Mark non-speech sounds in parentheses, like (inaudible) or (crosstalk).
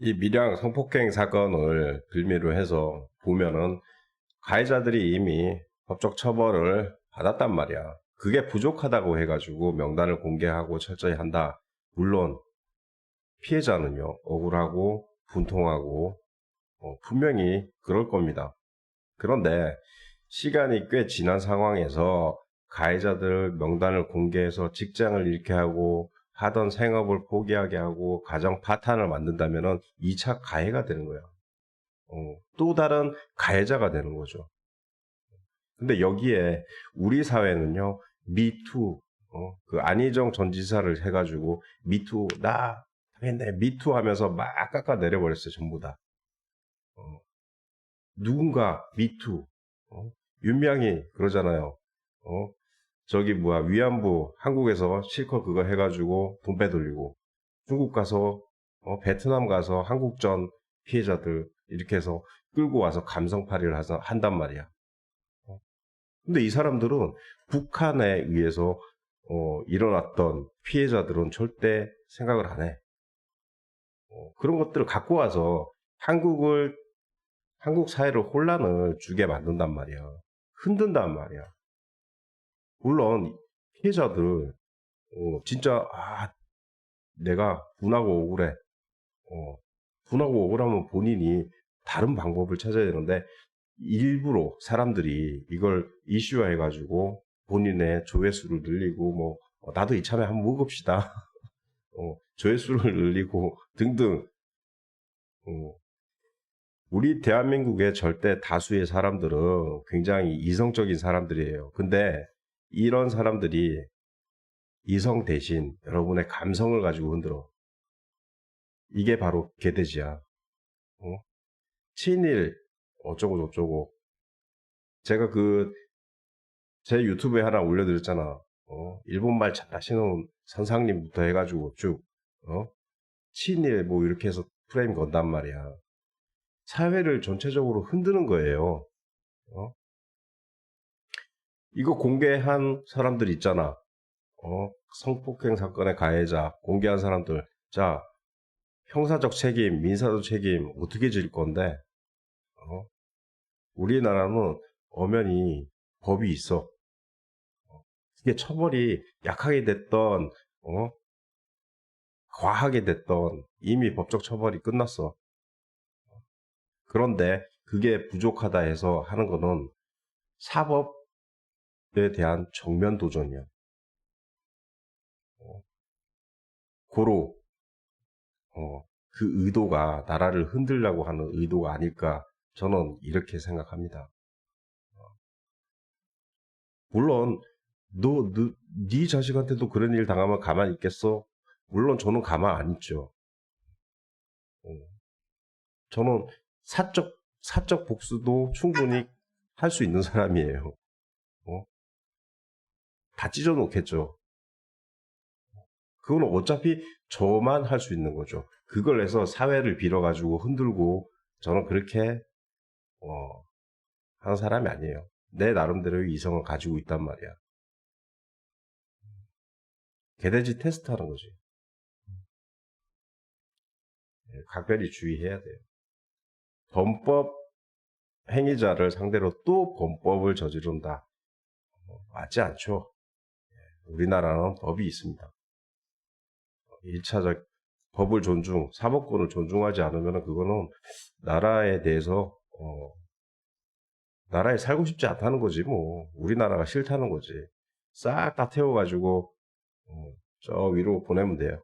이 밀양 성폭행 사건을 빌미로 해서 보면은 가해자들이 이미 법적 처벌을 받았단 말이야. 그게 부족하다고 해가지고 명단을 공개하고 철저히 한다. 물론 피해자는요 억울하고 분통하고 어, 분명히 그럴 겁니다. 그런데 시간이 꽤 지난 상황에서 가해자들 명단을 공개해서 직장을 잃게 하고 하던 생업을 포기하게 하고 가정 파탄을 만든다면은 2차 가해가 되는 거야. 어, 또 다른 가해자가 되는 거죠. 근데 여기에 우리 사회는요, 미투, 어, 그 안희정 전 지사를 해가지고 미투 나 했네 미투 하면서 막 깎아 내려버렸어요 전부 다. 어, 누군가 미투, 어, 윤명이 그러잖아요. 어, 저기 뭐야 위안부 한국에서 실컷 그거 해가지고 돈 빼돌리고 중국 가서 어, 베트남 가서 한국전 피해자들 이렇게 해서 끌고 와서 감성팔이를 하서 한단 말이야. 어. 근데 이 사람들은 북한에 의해서 어, 일어났던 피해자들은 절대 생각을 안 해. 어, 그런 것들을 갖고 와서 한국을 한국 사회를 혼란을 주게 만든단 말이야. 흔든단 말이야. 물론 피해자들 어, 진짜 아 내가 분하고 억울해. 어, 분하고 억울하면 본인이 다른 방법을 찾아야 되는데 일부러 사람들이 이걸 이슈화 해 가지고 본인의 조회수를 늘리고 뭐 어, 나도 이참에 한번 먹읍시다. (laughs) 어, 조회수를 늘리고 등등. 어, 우리 대한민국의 절대 다수의 사람들은 굉장히 이성적인 사람들이에요. 근데 이런 사람들이 이성 대신 여러분의 감성을 가지고 흔들어. 이게 바로 개돼지야. 어? 친일 어쩌고 저쩌고. 제가 그 제 유튜브에 하나 올려드렸잖아. 어? 일본말 잘하시는 선상님부터 해가지고 쭉 어? 친일 뭐 이렇게 해서 프레임 건단 말이야. 사회를 전체적으로 흔드는 거예요. 어? 이거 공개한 사람들 있잖아. 어? 성폭행 사건의 가해자 공개한 사람들. 자, 형사적 책임, 민사적 책임 어떻게 질 건데? 어? 우리나라는 엄연히 법이 있어. 어? 이게 처벌이 약하게 됐던, 어? 과하게 됐던 이미 법적 처벌이 끝났어. 그런데 그게 부족하다 해서 하는 거는 사법 에 대한 정면 도전이야. 어, 고로 어, 그 의도가 나라를 흔들려고 하는 의도가 아닐까 저는 이렇게 생각합니다. 어. 물론 너, 너, 네 자식한테도 그런 일 당하면 가만히 있겠어? 물론 저는 가만 안 있죠. 어. 저는 사적 사적 복수도 충분히 할 수 있는 사람이에요. 어? 다 찢어 놓겠죠. 그건 어차피 저만 할 수 있는 거죠. 그걸 해서 사회를 빌어가지고 흔들고 저는 그렇게 어, 하는 사람이 아니에요. 내 나름대로의 이성을 가지고 있단 말이야. 개돼지 테스트 하는 거지. 예, 각별히 주의해야 돼요. 범법 행위자를 상대로 또 범법을 저지른다. 어, 맞지 않죠. 예, 우리나라는 법이 있습니다. 1차적 법을 존중, 사법권을 존중하지 않으면 그거는 나라에 대해서 어, 나라에 살고 싶지 않다는 거지 뭐 우리나라가 싫다는 거지 싹 다 태워가지고 어, 저 위로 보내면 돼요.